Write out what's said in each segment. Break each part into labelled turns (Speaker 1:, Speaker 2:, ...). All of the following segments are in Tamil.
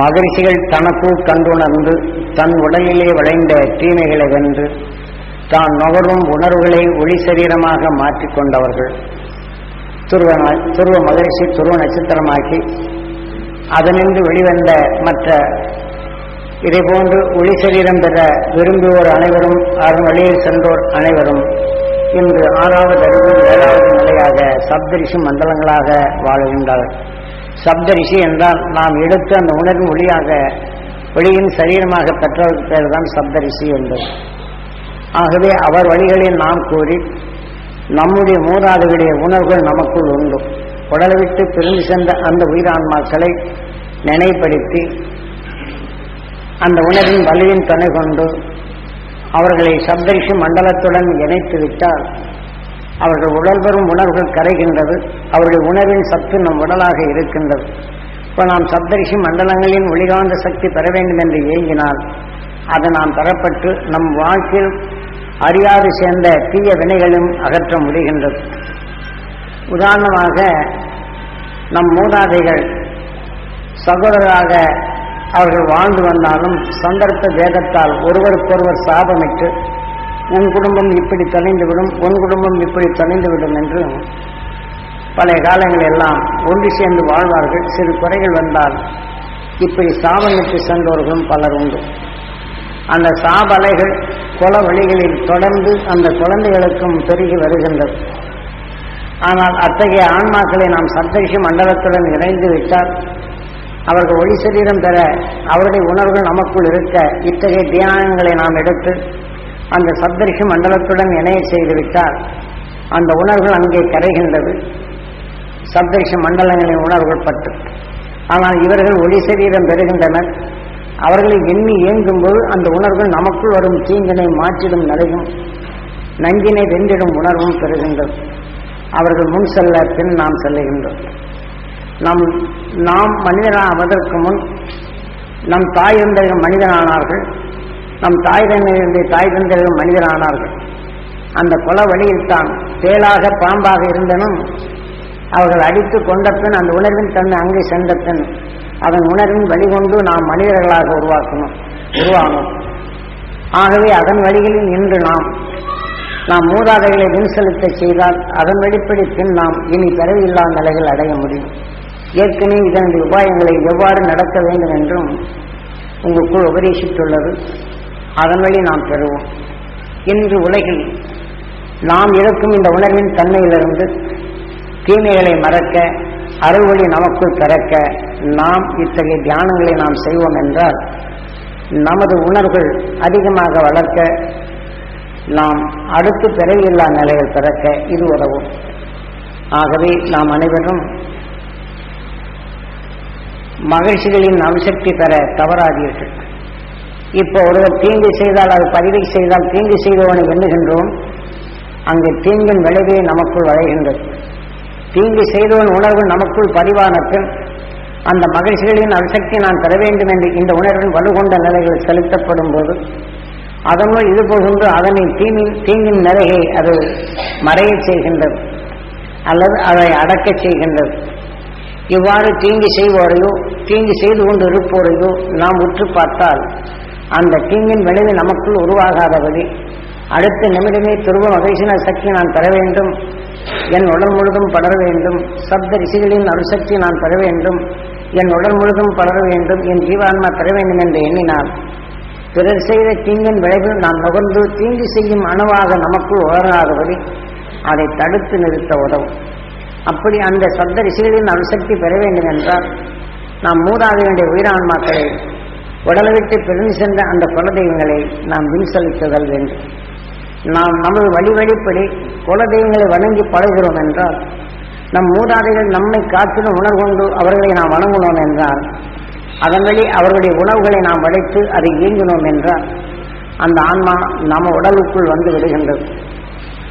Speaker 1: மகரிஷிகள் தனக்குள் கண்டுணர்ந்து தன் உடலிலே விளைந்த தீமைகளை வென்று தான் நுகரும் உணர்வுகளை ஒளி சரீரமாக மாற்றிக்கொண்டவர்கள் துருவ துருவ மகரிஷி துருவ நட்சத்திரமாக்கி அதனின்று வெளிவந்த மற்ற இதைபோன்று ஒளி சரீரம் பெற விரும்புவோர் அனைவரும் அதன் வழியில் சென்றோர் அனைவரும் இன்று ஆறாவது அறிவு ஏழாவது நிலையாக சப்தரிஷி மண்டலங்களாக வாழுகின்றார்கள். சப்தரிஷி என்றால் நாம் எடுத்து அந்த உணர்வு ஒளியாக ஒளியின் சரீரமாக பெற்றவருக்கு பேர் தான் சப்தரிஷி என்பது. ஆகவே அவர் வழிகளில் நாம் கூறி நம்முடைய மூதாதைகளுடைய உணர்வுகள் நமக்குள் உண்டு. உடலை விட்டு பிரிந்து சென்ற அந்த உயிரான்மாக்களை நினைப்படுத்தி அந்த உணர்வின் வலியின் துணை கொண்டு அவர்களை சப்தரிஷி மண்டலத்துடன் இணைத்து விட்டால் அவர்கள் உடல் பெறும் உணர்வுகள் கரைகின்றது. அவருடைய உணர்வின் சத்து நம் உடலாக இருக்கின்றது. இப்போ நாம் சப்தரிஷி மண்டலங்களின் ஒளிகாந்த சக்தி பெற வேண்டும் என்று ஏங்கினால் அது நாம் பெறப்பட்டு நம் வாழ்க்கையில் அறியாது சேர்ந்த தீய வினைகளும் அகற்ற முடிகின்றது. உதாரணமாக நம் மூதாதைகள் சகோதரராக அவர்கள் வாழ்ந்து வந்தாலும் சந்தர்ப்ப வேகத்தால் ஒருவருக்கொருவர் சாபமிட்டு உன் குடும்பம் இப்படி தொலைந்துவிடும் உன் குடும்பம் இப்படி தொலைந்துவிடும் என்று பழைய காலங்கள் எல்லாம் ஒன்று சேர்ந்து வாழ்வார்கள். சிறு குறைகள் வந்தால் இப்படி சாபமிட்டு சென்றவர்களும் பலர் உண்டு. அந்த சாபலைகள் குல வழிகளில் தொடர்ந்து அந்த குழந்தைகளுக்கும் பெருகி வருகின்றது ஆனால் அத்தகைய ஆன்மாக்களை நாம் சப்தரிஷி மண்டலத்துடன் இணைந்து விட்டால் அவர்கள் ஒளி சரீரம் பெற அவருடைய உணர்வுகள் நமக்குள் இருக்க இத்தகைய தியானங்களை நாம் எடுத்து அந்த சப்தரிஷி மண்டலத்துடன் இணைய செய்துவிட்டால் அந்த உணர்வுகள் அங்கே கரைகின்றது. சப்தரிஷ மண்டலங்களின் உணர்வுகள் பட்டு. ஆனால் இவர்கள் ஒளி சரீரம் பெறுகின்றனர். அவர்களை எண்ணி இயங்கும்போது அந்த உணர்வுகள் நமக்குள் வரும் தீங்கினை மாற்றிடும் நிலையும் நஞ்சினை வென்றிடும் உணர்வும் பெறுகின்றது. அவர்கள் முன் செல்ல பின் நாம் செல்லுகின்றோம். நம் நாம் மனிதனாவதற்கு முன் நம் தாய் இருந்த மனிதனானார்கள். நம் தாய் தந்தைகளுடைய தாய் தந்தைகள் மனிதரானார்கள். அந்த குல வழியில் தான் தேளாக பாம்பாக இருந்தனும் அவர்கள் அடித்து கொண்ட பின் அந்த உணர்வின் தன்மை அங்கே சென்ற பின் அதன் உணர்வின் வழிகொண்டு நாம் மனிதர்களாக உருவாக்கணும் உருவானோம். ஆகவே அதன் வழிகளில் இன்று நாம் நாம் மூதாதைகளை வின் செலுத்தச் செய்தால் அதன் வெளிப்படி பின் நாம் இனி பிறவியில்லா நிலைகள் அடைய முடியும். ஏற்கனவே இதனுடைய உபாயங்களை எவ்வாறு நடக்க வேண்டும் என்றும் உங்களுக்குள் உபதேசித்துள்ளது. அதன் வழி நாம் பெறுவோம். இன்று உலகில் நாம் இருக்கும் இந்த உணர்வின் தன்மையிலிருந்து தீமைகளை மறக்க அறுவழி நமக்குள் பிறக்க நாம் இத்தகைய தியானங்களை நாம் செய்வோம் என்றால் நமது உணர்வுகள் அதிகமாக வளர்க்க நாம் அடுத்து பிறவியில்லா நிலையில் பிறக்க இது உதவும். ஆகவே நாம் அனைவரும் மகிழ்ச்சிகளின் அணுசக்தி பெற தவறாதீர்கள். இப்போ ஒருவர் தீங்கு செய்தால் அது பதிவை செய்தால் தீங்கு செய்தவனை எண்ணுகின்றோம். அங்கு தீங்கின் விளைவே நமக்குள் வளைகின்றது. தீங்கு செய்தவன் உணர்வு நமக்குள் பதிவான அந்த மகிழ்ச்சிகளின் அணுசக்தி நான் பெற வேண்டும் என்று இந்த உணர்வின் வலுகொண்ட நிலைகள் செலுத்தப்படும் போது அதனுள் இது போகின்ற அதனை தீமின் தீங்கின் நிலையை அது மறையச் செய்கின்றது அல்லது அதை அடக்கச் செய்கின்றது. இவ்வாறு தீங்கு செய்வோரையோ தீங்கு செய்து கொண்டு இருப்போரையோ நாம் உற்று பார்த்தால் அந்த தீங்கின் விளைவு நமக்குள் உருவாகாதபடி அடுத்த நிமிடமே துருவ மகேஷன சக்தி நான் பெற வேண்டும். என் உடல் முழுதும் படர வேண்டும். சப்த ரிஷிகளின் அருசக்தி நான் பெற வேண்டும். என் உடல் முழுதும் படர வேண்டும். என் ஜீவான்மா பெற வேண்டும் என்று எண்ணினால் பிறர் செய்த தீங்கின் விளைவு நான் நுகர்ந்து தீங்கு செய்யும் அணுவாக நமக்குள் உலகாதபடி அதை தடுத்து நிறுத்த உதவும். அப்படி அந்த சப்த ரிஷிகளின் அணுசக்தி பெற வேண்டும் என்றால் நாம் மூதாதையுடைய உயிரான்மாக்களை உடலை விட்டு பிரிந்து சென்ற அந்த குலதெய்வங்களை நாம் விண்சலித்ததல் செலுத்துதல் வேண்டும். நாம் நமது வழி வழிப்படி குலதெய்வங்களை வணங்கி பழகிறோம் என்றால் நம் மூதாதைகள் நம்மை காற்றிலும் உணர்கொண்டு அவர்களை நாம் வணங்கினோம் என்றால் அதன் வழி அவர்களுடைய உணவுகளை நாம் வளைத்து அதை இயங்கினோம் என்றால் அந்த ஆன்மா நம்ம உடலுக்குள் வந்து விடுகின்றது.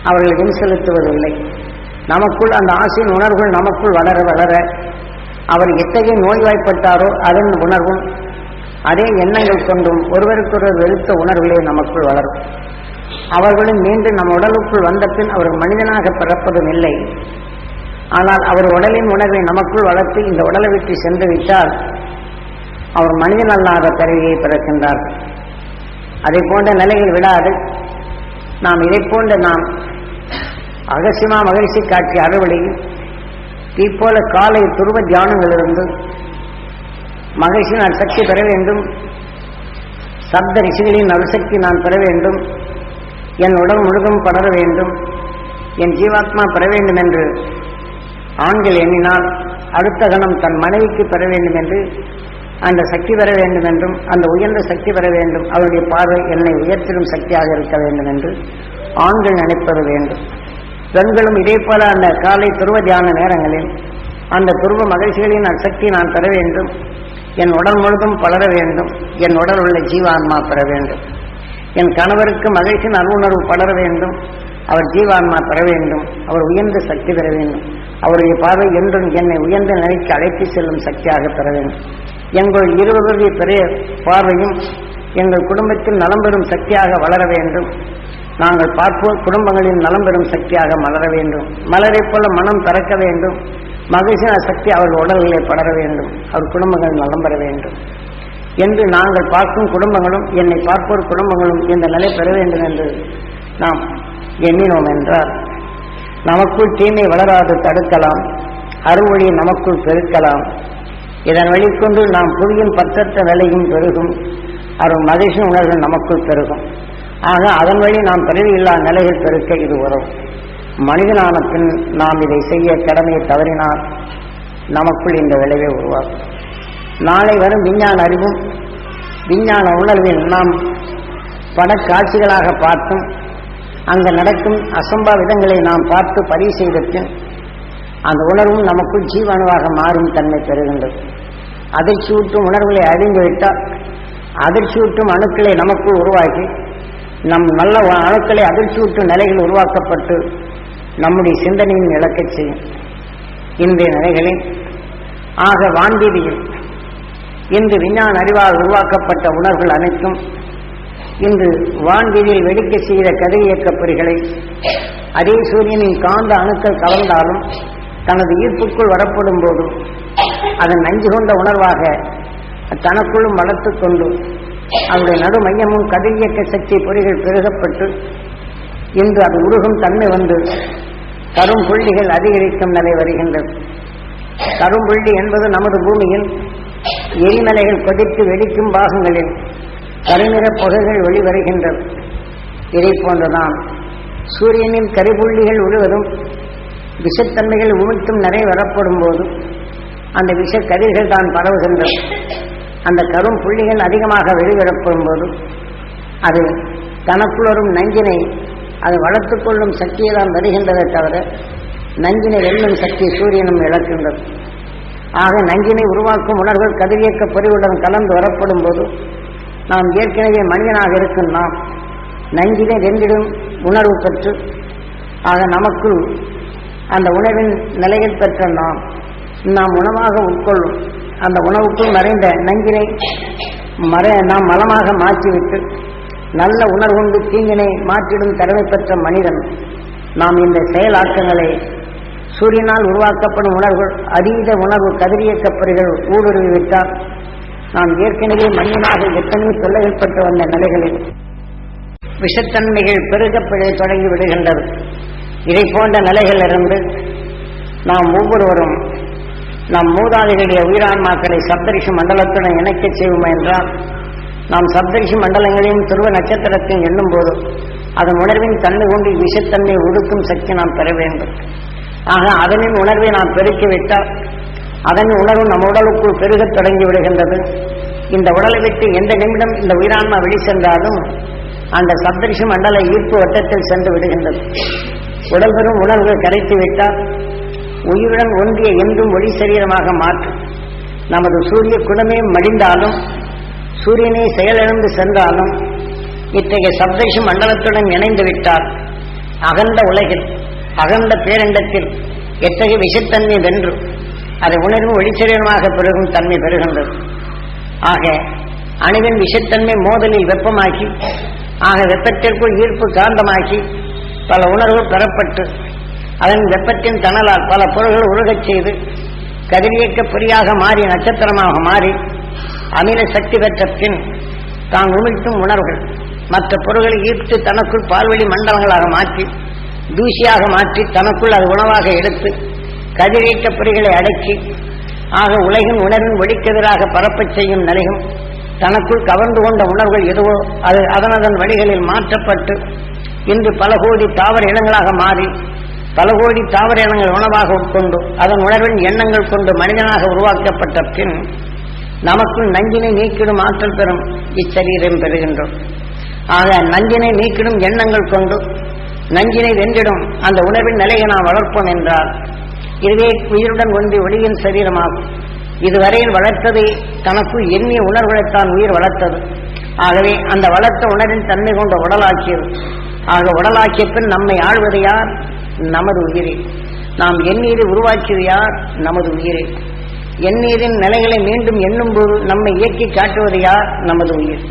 Speaker 1: அவர்களை வின் செலுத்துவதில்லை நமக்குள் அந்த ஆசையின் உணர்வுகள் நமக்குள் வளர வளர அவர் எத்தகைய நோய்வாய்ப்பட்டாரோ அதன் உணர்வும் அதே எண்ணங்கள் கொண்டும் ஒருவருக்கொருவர் வெறுத்த உணர்வுகளே நமக்குள் வளரும். அவர்களும் மீண்டும் நம் உடலுக்குள் வந்த பின் அவர்கள் மனிதனாக பிறப்பதும் இல்லை. ஆனால் அவர் உடலின் உணர்வை நமக்குள் வளர்த்து இந்த உடலை விட்டு சென்று விட்டால் அவர் மனிதன் அல்லாத பிறவியை பிறக்கின்றார்கள் அதை போன்ற நிலையில் விடாது. நாம் இதை போன்ற நாம் அகசிமா மகிழ்ச்சி காட்சி அறுவடையில் இப்போல காலை துருவ தியானங்களிலிருந்து மகிழ்ச்சி நான் சக்தி பெற வேண்டும். சப்த ரிஷிகளின் அருசக்தி நான் பெற வேண்டும். என் உடல் முழுதும் படர வேண்டும். என் ஜீவாத்மா பெற வேண்டும் என்று ஆண்கள் எண்ணினால் அடுத்த கணம் தன் மனைவிக்கு பெற வேண்டும் என்று அந்த சக்தி பெற வேண்டும் என்றும் அந்த உயர்ந்த சக்தி பெற வேண்டும். அவருடைய பார்வை என்னை உயர்த்திடும் சக்தியாக இருக்க வேண்டும் என்று ஆண்கள் நினைப்பது வேண்டும். பெண்களும் இதே போல அந்த காலை துருவ தியான நேரங்களில் அந்த துருவ மகிழ்ச்சிகளின் அசக்தி நான் பெற வேண்டும். என் உடல் முழுதும் பலர வேண்டும். என் உடல் உள்ள ஜீவான்மா பெற வேண்டும். என் கணவருக்கு மகிழ்ச்சியின் அருணர்வு பலர வேண்டும். அவர் ஜீவான்மா பெற வேண்டும். அவர் உயர்ந்த சக்தி பெற வேண்டும். அவருடைய பார்வை என்றும் என்னை உயர்ந்த நிலைக்கு அழைத்து செல்லும் சக்தியாக பெற வேண்டும். எங்கள் இருவருடைய பெரிய பார்வையும் எங்கள் குடும்பத்தில் நலம் பெறும் சக்தியாக வளர வேண்டும். நாங்கள் பார்ப்போர் குடும்பங்களின் நலம் பெறும் சக்தியாக மலர வேண்டும். மலரைப் போல மனம் திறக்க வேண்டும். மகிழ்ச்சியான சக்தி அவர்கள் உடல்களை படர வேண்டும். அவர் குடும்பங்கள் நலம் பெற வேண்டும். என்று நாங்கள் பார்க்கும் குடும்பங்களும் என்னை பார்ப்போர் குடும்பங்களும் இந்த நிலை பெற வேண்டும் என்று நாம் எண்ணினோம் என்றால் நமக்குள் தீமை வளராது தடுக்கலாம். அறுவழி நமக்குள் பெருக்கலாம். இதன் வழிக்கொண்டு நாம் புரியும் பற்றற்ற நிலையும் பெருகும். அவர் மகிழ்ச்சி உணர்வு நமக்குள் பெருகும். ஆக அதன் வழி நாம் பிறவியில்லா நிலையில் பெருக்க இது உறவும் மனிதனான பின் நாம் இதை செய்ய கடமையை தவறினால் நமக்குள் இந்த விளைவை உருவாக்கும் நாளை வரும் விஞ்ஞான அறிவும் விஞ்ஞான உணர்வில் நாம் படக்காட்சிகளாக பார்த்தும் அங்கு நடக்கும் அசம்பாவிதங்களை நாம் பார்த்து பதிவு செய்த அந்த உணர்வும் நமக்குள் ஜீவணுவாக மாறும் தன்மை பெறுகின்றது. அதிர்ச்சியூட்டும் உணர்வுகளை அறிந்துவிட்டால் அதிர்ச்சியூட்டும் அணுக்களை நமக்குள் உருவாக்கி நம் நல்ல அணுக்களை அதிர்ச்சியூட்டும் நிலைகள் உருவாக்கப்பட்டு நம்முடைய சிந்தனையின் இழக்கச் செய்யும். இன்றைய நிலைகளில் ஆக வான்வீதியில் இன்று விஞ்ஞான அறிவால் உருவாக்கப்பட்ட உணர்வுகள் அனைத்தும் இன்று வான்வீதியில் வெடிக்க செய்த கதிரியக்கப் பொறிகளை அதே சூரியனின் காந்த அணுக்கள் கலந்தாலும் தனது ஈர்ப்புக்குள் வரப்படும் போதும் அதன் நஞ்சு கொண்ட உணர்வாக தனக்குள்ளும் வளர்த்துக் கொண்டு அவருடைய நடுமையமும் கதிரியக்க சக்தி பொறிகள் பெருகப்பட்டு இன்று அது உருகும் தன்மை வந்து கரும் புள்ளிகள் அதிகரிக்கும் நிலை வருகின்றது. கரும்புள்ளி என்பது நமது பூமியில் எரிமலைகள் கொதித்து வெடிக்கும் பாகங்களில் கருநிற புகைகள் வெளிவருகின்றது. இதை போன்றுதான் சூரியனின் கரிபுள்ளிகள் உழுவதும் விஷத்தன்மைகள் உமிழ்த்தும் நிறை வரப்படும் போது அந்த விஷ கதிர்கள் தான் பரவுகின்றது. அந்த கரும் புள்ளிகள் அதிகமாக வெளிவரப்படும் போது அது தனக்குள் வரும் நஞ்சினை அது வளர்த்து கொள்ளும் சக்தியை தான் வருகின்றதை தவிர நஞ்சினை வெல்லும் சக்தி சூரியனும் இழக்கின்றது. ஆக நஞ்சினை உருவாக்கும் உணர்வுகள் கதிரியக்க பொறிவுடன் கலந்து வரப்படும் போது நாம் ஏற்கனவே மனிதனாக இருக்கும் நாம் நஞ்சினை வென்றிடும் உணர்வு பெற்று ஆக நமக்குள் அந்த உணவின் நிலையில் பெற்ற நாம் நாம் உணவாக உட்கொள்ளும். அந்த உணவுக்குள் மறைந்த நஞ்சினை மறை நாம் மலமாக மாற்றிவிட்டு நல்ல உணர்வுண்டு தீங்கினை மாற்றிடும் திறமை பெற்ற மனிதன். நாம் இந்த செயலாக்கங்களை சூரியனால் உருவாக்கப்படும் உணர்வுகள் அதீத உணர்வு கதிரியக்கப்பொறிகள் ஊடுருவி விட்டால் நாம் ஏற்கனவே மனிதனாக எத்தனை தொல்லைகள் பெற்று வந்த நிலைகளில் விஷத்தன்மைகள் பெருகப்பட தொடங்கி விடுகின்றது. இதை போன்ற நிலைகளிலிருந்து நாம் ஒவ்வொருவரும் நம் மூதாதைகளுடைய உயிரான்மாக்களை சப்தரிஷி மண்டலத்துடன் இணைக்கச் செய்வோம் என்றால் நாம் சப்தரிஷி மண்டலங்களையும் துருவ நட்சத்திரத்தையும் எண்ணும் போது அதன் உணர்வின் தன்மை கொண்டு விஷத்தன்மை ஒடுக்கும் சக்தி நாம் பெற வேண்டும். ஆக அதனின் உணர்வை நாம் பெருக்கிவிட்டால் அதன் உணர்வு நம் உடலுக்குள் பெருகத் தொடங்கி விடுகின்றது. இந்த உடலை விட்டு எந்த நிமிடம் இந்த உயிரான்மா வெளி சென்றாலும் அந்த சப்தரிஷி மண்டல ஈர்ப்பு வட்டத்தில் சென்று விடுகின்றது. உடல் பெறும் உணர்வு கரைத்து விட்டால் உயிருடன் ஒன்றிய என்றும் ஒளி சரீரமாக மாற்றும். நமது சூரிய குணமே மடிந்தாலும் சூரியனை செயலிழந்து சென்றாலும் இத்தகைய சப்தரிஷி மண்டலத்துடன் இணைந்து விட்டார். அகண்ட உலகில் அகண்ட பேரண்டத்தில் எத்தகைய விஷத்தன்மை வென்று அதை உணர்வு ஒளிச்சரியமாக பெருகும் தன்மை பெறுகின்றது. ஆக அணுவின் விஷத்தன்மை மோதலில் வெப்பமாக்கி ஆக வெப்பத்திற்குள் ஈர்ப்பு காந்தமாக்கி பல உணர்வு பெறப்பட்டு அதன் வெப்பத்தின் தணலால் பல பொருள்கள் உருகச் செய்து கதிரியக்க பொறியாக மாறி நட்சத்திரமாக மாறி அமில சக்தி பெற்ற பின் தான் உமிழ்த்தும் உணர்வுகள். மற்ற பொருள்களை ஈர்த்து தனக்குள் பால்வெளி மண்டலங்களாக மாற்றி தூசியாக மாற்றி தனக்குள் அது உணவாக எடுத்து கதிரீட்ட பொறிகளை அடக்கி ஆக உலகின் உணர்வின் ஒளிக்கெதிராக பரப்பச் செய்யும் நிலையும் தனக்குள் கவர்ந்து கொண்ட உணர்வுகள் எதுவோ அது அதனதன் வழிகளில் மாற்றப்பட்டு இன்று பல கோடி தாவர இனங்களாக மாறி பல கோடி தாவர இனங்கள் உணவாக உட்கொண்டு அதன் உணர்வின் எண்ணங்கள் கொண்டு மனிதனாக உருவாக்கப்பட்ட பின் நமக்குள் நஞ்சினை நீக்கிடும் ஆற்றல் பெறும். இச்சரீரம் பெறுகின்றோம். ஆக நஞ்சினை நீக்கிடும் எண்ணங்கள் கொண்டு நஞ்சினை வென்றிடும். அந்த உணர்வின் நிலையை நாம் வளர்ப்போம் என்றால் இதுவே உயிருடன் ஒன்றி ஒளியின் சரீரமாகும். இதுவரையில் வளர்த்தது தனக்கு எண்ணிய உணர்வுகளைத்தான் உயிர் வளர்த்தது. ஆகவே அந்த வளர்த்த உணர்வின் தன்மை கொண்ட உடலாக்கியது. ஆக உடலாக்கிய பின் நம்மை ஆழ்வது யார்? நமது உயிரே. நாம் எண்ணீரை உருவாக்கியது யார்? நமது உயிரே. எண்ணீரின் நிலைகளை மீண்டும் எண்ணும்போது நம்மை இயக்கி காட்டுவது யார்? நமது உயிர்.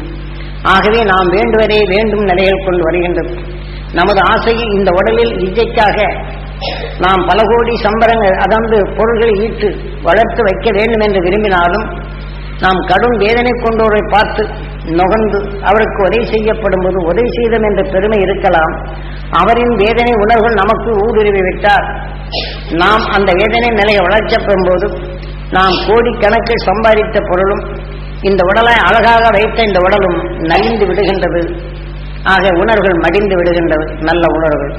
Speaker 1: ஆகவே நாம் வேண்டுவதே வேண்டும் நிலைகள் கொண்டு வருகின்றது. நமது ஆசையில் இந்த உடலில் இச்சைக்காக நாம் பல கோடி சம்பரங்கள் அதாவது பொருள்களை ஈட்டு வளர்த்து வைக்க வேண்டும் என்று விரும்பினாலும் நாம் கடும் வேதனை கொண்டோரை பார்த்து நுகர்ந்து அவருக்கு உதவி செய்யப்படும் போது உதவி செய்தோம் என்ற பெருமை இருக்கலாம். அவரின் வேதனை உணர்வுகள் நமக்கு ஊடுருவி விட்டார் நாம் அந்த வேதனை நிலையை வளர்ச்சப்படும் போது நாம் கோடிக்கணக்கில் சம்பாதித்த பொருளும் இந்த உடலை அழகாக வைத்த இந்த உடலும் நலிந்து விடுகின்றது. ஆக உணர்வுகள் மடிந்து விடுகின்றது நல்ல உணர்வுகள்.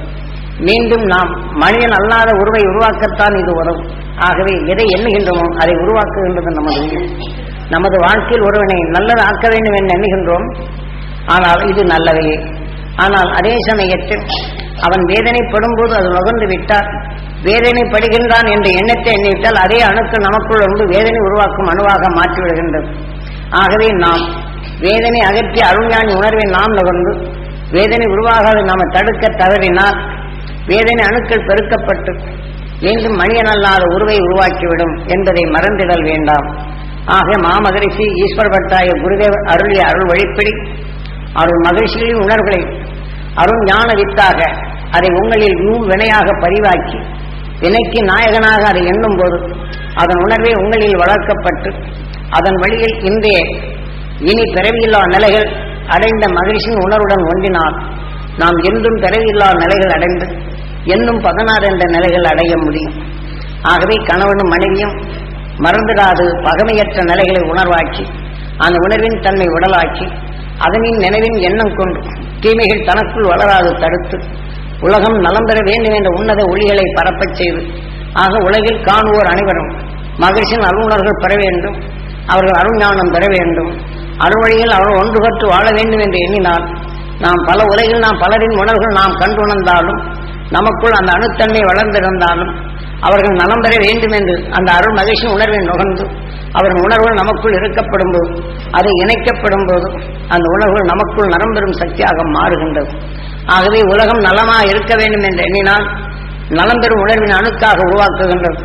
Speaker 1: மீண்டும் நாம் மனிதன் அல்லாத உருவை உருவாக்கத்தான் இது உதவும் ஆகவே எதை எண்ணுகின்றோமோ அதை உருவாக்குகின்றது நமது உயிர். நமது வாழ்க்கையில் ஒருவனை நல்லது ஆக்க வேண்டும் என்று எண்ணுகின்றோம். ஆனால் இது நல்லவையே. ஆனால் அதே சமயத்தில் அவன் வேதனைப்படும் போது அது நுகர்ந்து விட்டால் வேதனைப்படுகின்றான் என்ற எண்ணத்தை எண்ணிவிட்டால் அதே அணுக்கள் நமக்குள் வந்து வேதனை உருவாக்கும் அணுவாக மாற்றிவிடுகின்றது. ஆகவே நாம் வேதனை அகற்றிய அருஞானி உணர்வை நாம் நுகர்ந்து வேதனை உருவாகாது நாம தடுக்க தவறினால் வேதனை அணுக்கள் பெருக்கப்பட்டு மீண்டும் மனிதனல்லாத உருவை உருவாக்கிவிடும் என்பதை மறந்திடல் வேண்டாம். ஆக மாமகரிஷி ஈஸ்வர பட்டாய குருதேவ் அருளிய அருள் வழிப்படி அருள் மகிழ்ச்சிகளின் உணர்வுகளை அருள் ஞான வித்தாக அதை உங்களில் நூல் வினையாக பதிவாக்கி வினைக்கு நாயகனாக அதை எண்ணும் போது அதன் உணர்வே உங்களில் வளர்க்கப்பட்டு அதன் வழியில் இன்றைய இனி பிறவியில்லா நிலைகள் அடைந்த மகிழ்ச்சியின் உணர்வுடன் ஒன்றினால் நாம் என்றும் பிறவியில்லா நிலைகள் அடைந்து என்னும் பதினாறு என்ற நிலைகள் அடைய முடியும். ஆகவே கணவனும் மனைவியும் மறந்துடாது பகமையற்ற நிலைகளை உணர்வாக்கி அந்த உணர்வின் தன்மை உடலாக்கி அதனின் நினைவின் எண்ணம் கொண்டு தீமைகள் தனக்குள் வளராது தடுத்து உலகம் நலம் பெற வேண்டும் என்ற உன்னத ஒளிகளை பரப்பச் செய்து. ஆக உலகில் காணுவோர் அனைவரும் மகிழ்ச்சியின் அருணர்கள் பெற வேண்டும் அவர்கள் அருஞானம் பெற வேண்டும். அருள்வழியில் அவர்கள் ஒன்று கற்று வாழ வேண்டும் என்று எண்ணினால் நாம் பல உலகில் நாம் பலரின் உணர்வுகள் நாம் கண்டுணர்ந்தாலும் நமக்குள் அந்த அணுத்தன்மை வளர்ந்திருந்தாலும் அவர்கள் நலம் பெற வேண்டும் என்று அந்த அருள் மகிழ்ச்சி உணர்வை நுகர்ந்து அவர்கள் உணர்வுகள் நமக்குள் இருக்கப்படும் போது அதை இணைக்கப்படும் போது அந்த உணர்வுகள் நமக்குள் நரம்பெறும் சக்தியாக மாறுகின்றது. ஆகவே உலகம் நலமாக இருக்க வேண்டும் என்று எண்ணினால் நலம் பெறும் உணர்வின் அணுக்காக உருவாக்குகின்றோம்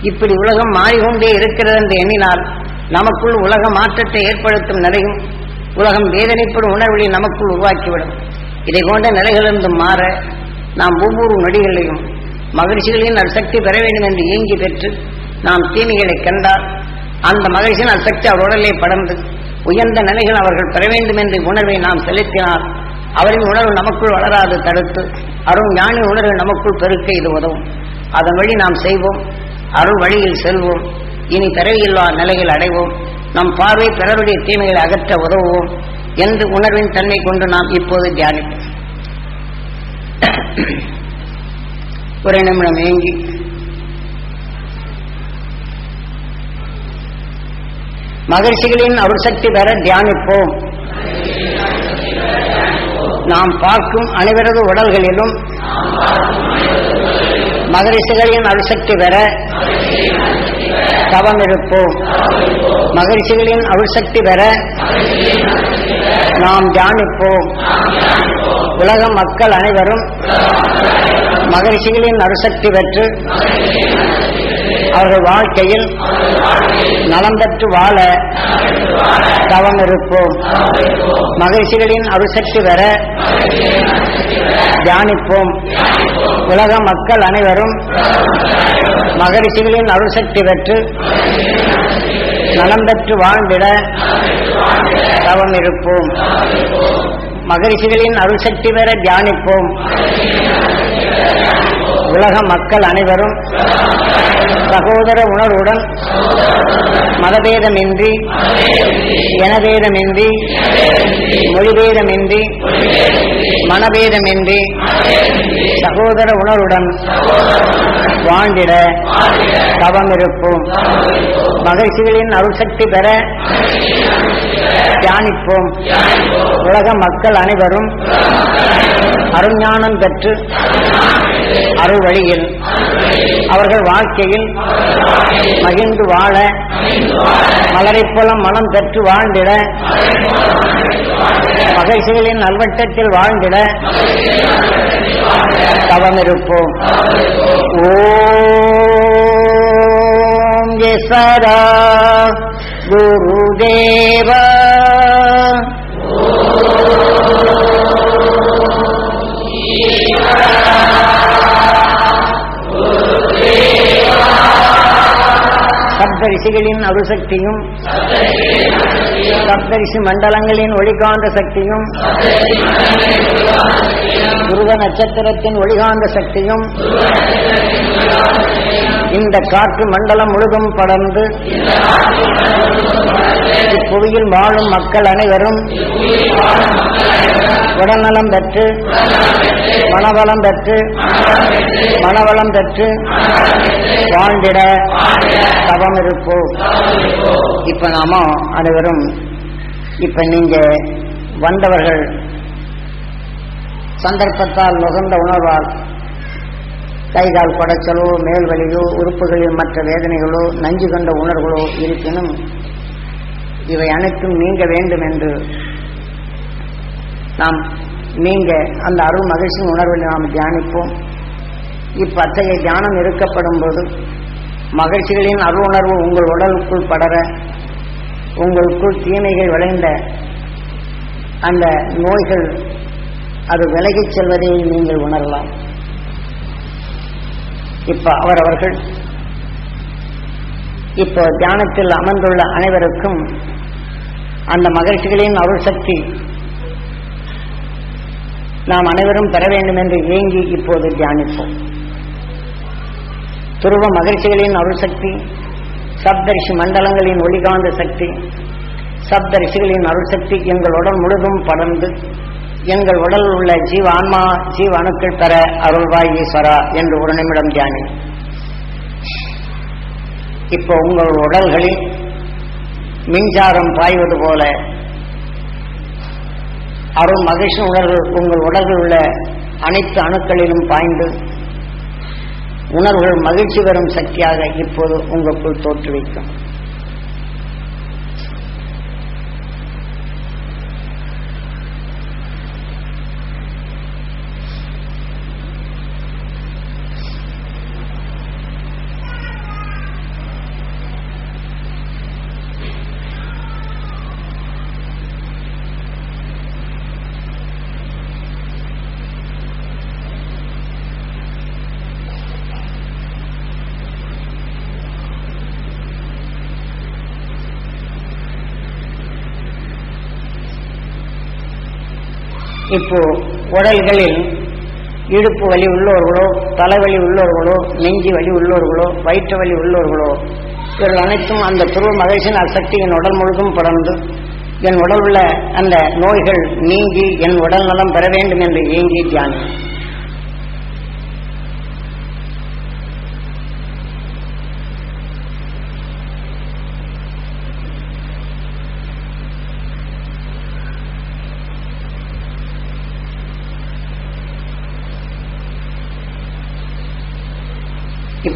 Speaker 1: இப்படி உலகம் மாறிக்கொண்டே இருக்கிறது என்று எண்ணினால் நமக்குள் உலக மாற்றத்தை ஏற்படுத்தும் நிலையும் உலகம் வேதனைப்படும் உணர்வுகளை நமக்குள் உருவாக்கிவிடும். இதை போன்ற நிலைகளிலிருந்து மாற நாம் ஒவ்வொரு நொடிகளையும் மகிழ்ச்சிகளையும் சக்தி பெற வேண்டும் என்று ஏங்கி பெற்று நாம் தீமைகளை கண்டால் அந்த மகிழ்ச்சியின் அசக்தி அவர் உடலே படர்ந்து உயர்ந்த நிலைகள் அவர்கள் பெற வேண்டும் என்ற உணர்வை நாம் செலுத்தினால் அவரின் உணர்வு நமக்குள் வளராது தடுத்து அருள் ஞானி உணர்வு நமக்குள் பெருக்க இது உதவும். அதன் வழி நாம் செய்வோம் அருள் வழியில் செல்வோம் இனி பிறவியில்லா நிலையில் அடைவோம் நம் பார்வை பிறருடைய தீமைகளை அகற்ற உதவுவோம் என்று உணர்வின் தன்மை கொண்டு நாம் இப்போது தியானிப்போம். ஒரு நிமிடம் ஏங்கி. மகிழ்ச்சிகளின் அருள் சக்தி பெற தியானிப்போம். நாம் பார்க்கும் அனைவரது உடல்களிலும் மகரிஷிகளின் அருசக்தி பெற தவம் இருப்போம். மகரிஷிகளின் அருசக்தி பெற நாம் தியானிப்போம். உலக மக்கள் அனைவரும் மகரிஷிகளின் அருசக்தி பெற்று அவர்கள் வாழ்க்கையில் நலம் பெற்று வாழ தவம் இருப்போம் மகிழ்ச்சிகளின் அருசக்தி பெற தியானிப்போம். உலக மக்கள் அனைவரும் மகிழ்ச்சிகளின் அருசக்தி பெற்று நலம் பெற்று வாழ்ந்திட தவம் இருப்போம் மகரிஷிகளின் அருசக்தி பெற தியானிப்போம். உலக மக்கள் அனைவரும் சகோதர உணர்வுடன் மதபேதமின்றி இனபேதமின்றி மொழிபேதமின்றி மனபேதமின்றி சகோதர உணர்வுடன் வாழ்ந்திட தவம் இருப்போம் மகிழ்ச்சிகளின் அருள்சக்தி பெற தியானிப்போம். உலக மக்கள் அனைவரும் அருஞானம் பெற்று அருள் வழியில் அவர்கள் வாழ்க்கையில் மகிழ்ந்து வாழ மலரைப்போலம் மனம் பெற்று வாழ்ந்திட மகிழ்ச்சிகளின் நல்வட்டத்தில் வாழ்ந்திட தவமிருப்போம். ஓம் குருதேவா. சப்தரிஷிகளின் அருசக்தியும் சப்தரிஷி மண்டலங்களின் ஒளிகாந்த சக்தியும் துருவ நட்சத்திரத்தின் ஒளிகாந்த சக்தியும் இந்த காற்று மண்டலம் முழுதும் படர்ந்து இப்புவியில் வாழும் மக்கள் அனைவரும் உடல்நலம் பெற்று மனவளம் பெற்று மனவளம் பெற்று வாழ்ந்திட தவம் இருப்போம் இப்ப நாம அனைவரும் இப்ப நீங்க வந்தவர்கள் சந்தர்ப்பத்தால் நுகர்ந்த உணர்வால் கைகால் குடைச்சலோ மேல் வலியோ உறுப்புகளில் மற்ற வேதனைகளோ நஞ்சு கண்ட உணர்வுகளோ இருப்பினும் இவை அனைத்தும் நீங்க வேண்டும் என்று நாம் நீங்க அந்த அருள் மகிழ்ச்சி உணர்வில் நாம் தியானிப்போம். இப்பத்தைய தியானம் இருக்கப்படும் போது மகிழ்ச்சிகளின் அருணர்வு உங்கள் உடலுக்குள் படர உங்களுக்குள் தீமைகள் விளைந்த அந்த நோய்கள் அது விலகிச் செல்வதை நீங்கள் உணரலாம். இப்ப அவரவர்கள் இப்போ தியானத்தில் அமர்ந்துள்ள அனைவருக்கும் அந்த மகிழ்ச்சிகளின் அருள் சக்தி நாம் அனைவரும் பெற வேண்டும் என்று ஏங்கி இப்போது தியானிப்போம். துருவ மகிழ்ச்சிகளின் அருள் சக்தி சப்தரிஷி மண்டலங்களின் ஒளிகாந்த சக்தி சப்தரிஷிகளின் அருள் சக்தி எங்கள் உடல் முழுதும் படர்ந்து எங்கள் உடலில் உள்ள ஜீவ ஆன்மா ஜீவ அணுக்கள் பெற அருள்வாய் ஈஸ்வரா என்று ஒரு நிமிடம் தியானி இப்போ உங்கள் உடல்களில் மின்சாரம் பாய்வது போல அருள் மகிழ்ச்சி உணர்வு உங்கள் உடலில் உள்ள அனைத்து அணுக்களிலும் பாய்ந்து உணர்வுகள் மகிழ்ச்சி வரும் சக்தியாக இப்போது உங்களுக்குள் தோற்றுவிக்கும். இப்போ உடல்களில் இடுப்பு வலி உள்ளவர்களோ தலைவலி உள்ளவர்களோ நெஞ்சு வலி உள்ளவர்களோ வயிற்று வலி உள்ளவர்களோ இவர்கள் அனைத்தும் அந்த துருவ மகிழ்ச்சியின் அசக்தி என் உடல் முழுதும் படர்ந்து என் உடல் உள்ள அந்த நோய்கள் நீங்கி என் உடல் நலம் பெற வேண்டும் என்று ஏங்கி தியானம்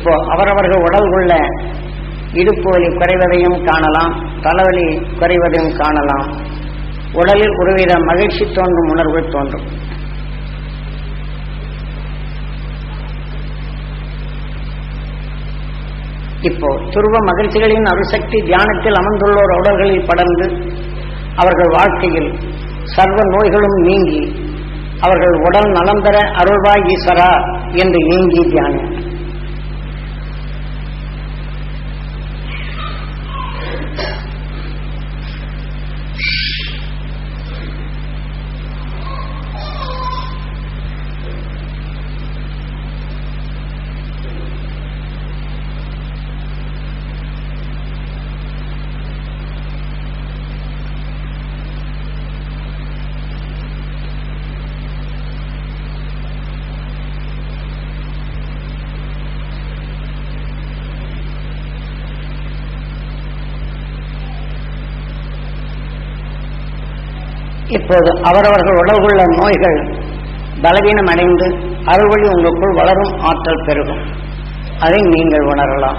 Speaker 1: இப்போ அவரவர்கள் உடல் உள்ள இடுப்பு வலி குறைவதையும் காணலாம் தலைவலி குறைவதையும் காணலாம். உடலில் ஒருவித மகிழ்ச்சி தோன்றும் உணர்வு தோன்றும். இப்போ துருவ மகிழ்ச்சிகளின் அருசக்தி தியானத்தில் அமர்ந்துள்ளோர் உடல்களில் படர்ந்து அவர்கள் வாழ்க்கையில் சர்வ நோய்களும் நீங்கி அவர்கள் உடல் நலம் பெற அருள்வாய் ஈஸ்வரா என்று நீங்கி தியானம் இப்போது அவரவர்கள் உடலுள்ள நோய்கள் பலவீனம் அடைந்து அறுவழி உங்களுக்குள் வளரும் ஆற்றல் பெருகும். அதை நீங்கள் உணரலாம்.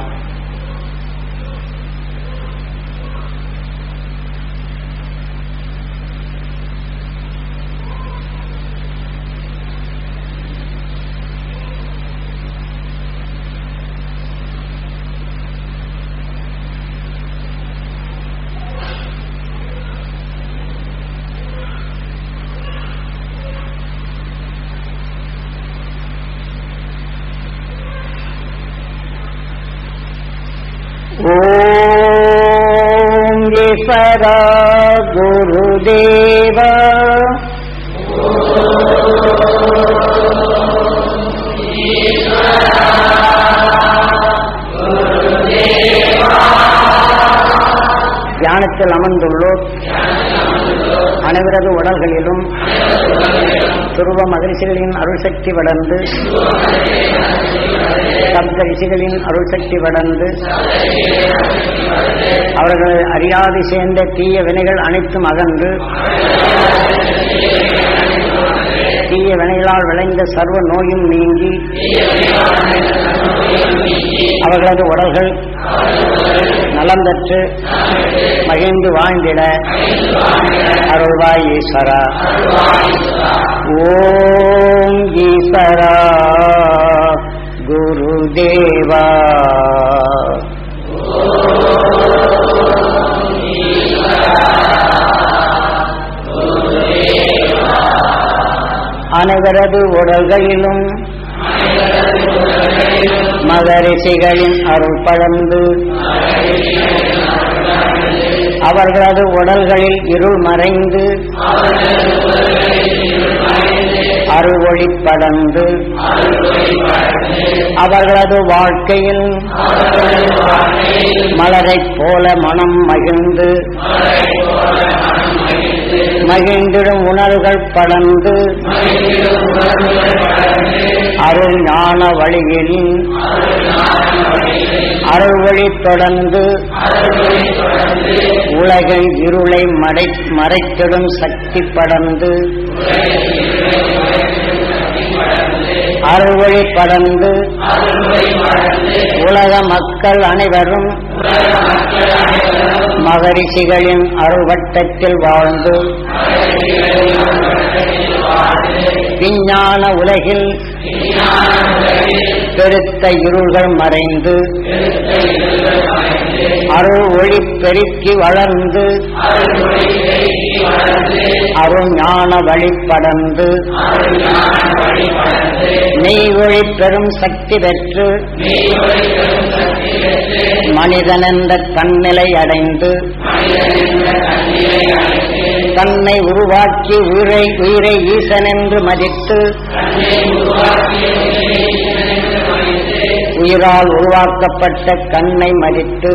Speaker 1: ஓம் ஈஸ்வரா குருதேவா. தியானத்தில் அமர்ந்துள்ளோர். அனைவரது உடல்களிலும் துருவ மகிழ்ச்சிகளின் அருள் சக்தி வளர்ந்து சப்த ரிஷிகளின் அருள் சக்தி வளர்ந்து அவர்கள் அறியாது சேர்ந்த தீய வினைகள் அனைத்தும் அகன்று தீய வினைகளால் விளைந்த சர்வ நோயும் நீங்கி அவர்களது உடல்கள் நலம் பெற்று மகிழ்ந்து வாழ்ந்திட அருள்வாய் ஈஸ்வரா. ஓம் ஈஸ்வரா. குருதேவா. அனைவரது உடல்களிலும் மகரிஷிகளின் அருள் பழந்து அவர்களது உடல்களில் இருள் மறைந்து அருள் ஒளி படர்ந்து அவர்களது வாழ்க்கையில் மலரைப் போல மனம் மகிழ்ந்து மகிழ்ந்திடும் உணர்வுகள் படர்ந்து அருள் ஞான வழியில் அருள் வழி தொடர்ந்து உலகில் இருளை மடை மறைத்திடும் சக்தி படர்ந்து அருள் வழி படர்ந்து உலக மக்கள் அனைவரும் மகரிஷிகளின் அருள்வட்டத்தில் வாழ்ந்து விஞ்ஞான உலகில் பெருத்த இருள்கள் மறைந்து அருள் ஒளி பெருக்கி வளர்ந்து அருள் ஞான வழிபடர்ந்து மெய் ஒளி பெரும் சக்தி பெற்று மனிதன் என்ற தன்னிலை அடைந்து தன்னை உருவாக்கி உயிரை உயிரை ஈசன் என்று மதித்து உயிரால் உருவாக்கப்பட்ட கண்ணை மதித்து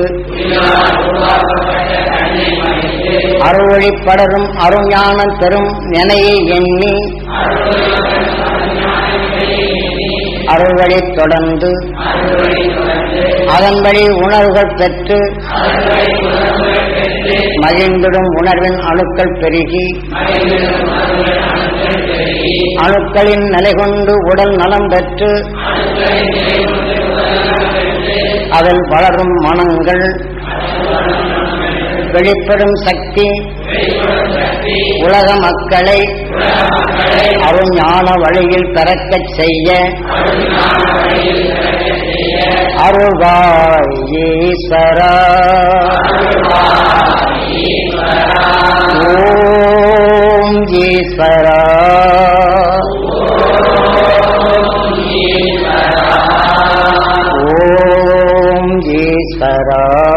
Speaker 1: அருள்வழி படரும் அருஞானம் பெறும் நினையை எண்ணி அருள்வழி தொடர்ந்து அதன்படி உணர்வுகள் பெற்று மகிழ்ந்திடும் உணர்வின் அணுக்கள் பெருகி அணுக்களின் நிலை கொண்டு உடல் நலம் பெற்று அதில் வளரும் மனங்கள் வெளிப்படும் சக்தி உலக மக்களை அருஞான வழியில் பிறக்கச் செய்ய அருள்வாய் ஈஸ்வரா ஓம் ஈஸ்வரா. ஓம் ஈஸ்வரா.